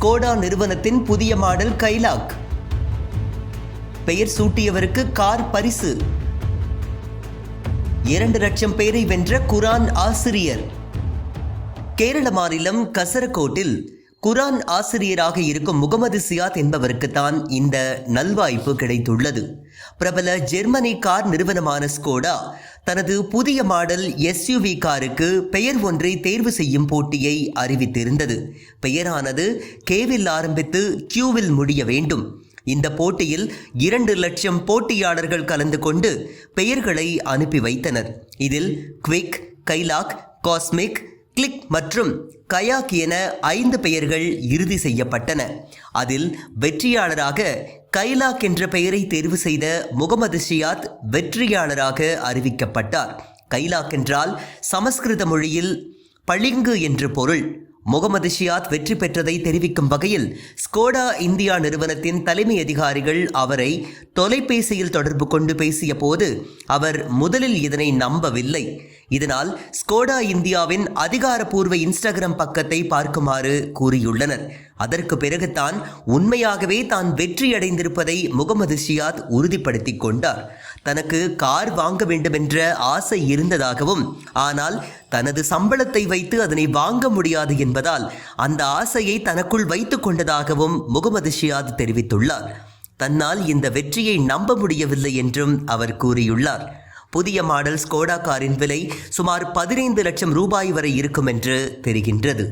Skoda நிறுவனத்தின் புதிய model Kylaq பெயர் சூட்டியவருக்கு கார் பரிசு. இரண்டு லட்சம் பேரை வென்ற குரான் ஆசிரியர். கேரள மாநிலம் கசரகோட்டில் குரான் ஆசிரியராக இருக்கும் முகமது சியாத் என்பவருக்கு தான் இந்த நல்வாய்ப்பு கிடைத்துள்ளது. பிரபல ஜெர்மனி கார் நிறுவனமான ஸ்கோடா தனது புதிய மாடல் எஸ்யூவி காருக்கு பெயர் ஒன்றை தேர்வு செய்யும் போட்டியை அறிவித்திருந்தது. பெயரானது கேவில் ஆரம்பித்து கியூவில் முடிய வேண்டும். இந்த போட்டியில் இரண்டு லட்சம் போட்டியாளர்கள் கலந்து கொண்டு பெயர்களை அனுப்பி வைத்தனர். இதில் குவிக் கைலாக் காஸ்மிக் கிளிக் மற்றும் கயாக் என ஐந்து பெயர்கள் இறுதி செய்யப்பட்டன. அதில் வெற்றியாளராக கைலாக் என்ற பெயரை தேர்வு செய்த முகமது ஷியாத் வெற்றியாளராக அறிவிக்கப்பட்டார். கைலாக் என்றால் சமஸ்கிருத மொழியில் பளிங்கு என்று பொருள். முகமது ஷியாத் வெற்றி பெற்றதை தெரிவிக்கும் வகையில் ஸ்கோடா இந்தியா நிறுவனத்தின் தலைமை அதிகாரிகள் அவரை தொலைபேசியில் தொடர்பு கொண்டு பேசிய போது அவர் முதலில் இதனை நம்பவில்லை. இதனால் ஸ்கோடா இந்தியாவின் அதிகாரப்பூர்வ இன்ஸ்டாகிராம் பக்கத்தை பார்க்குமாறு கூறியுள்ளனர். அதற்கு பிறகுதான் உண்மையாகவே தான் வெற்றியடைந்திருப்பதை முகமது ஷியாத் உறுதிப்படுத்தி கொண்டார். தனக்கு கார் வாங்க வேண்டுமென்ற ஆசை இருந்ததாகவும் ஆனால் தனது சம்பளத்தை வைத்து அதனை வாங்க முடியாது என்பதால் அந்த ஆசையை தனக்குள் வைத்துக் கொண்டதாகவும் முகமது ஷியாத் தெரிவித்துள்ளார். தன்னால் இந்த வெற்றியை நம்ப முடியவில்லை என்றும் அவர் கூறியுள்ளார். புதிய மாடல் ஸ்கோடா காரின் விலை சுமார் பதினைந்து லட்சம் ரூபாய் வரை இருக்கும் என்று தெரிகின்றது.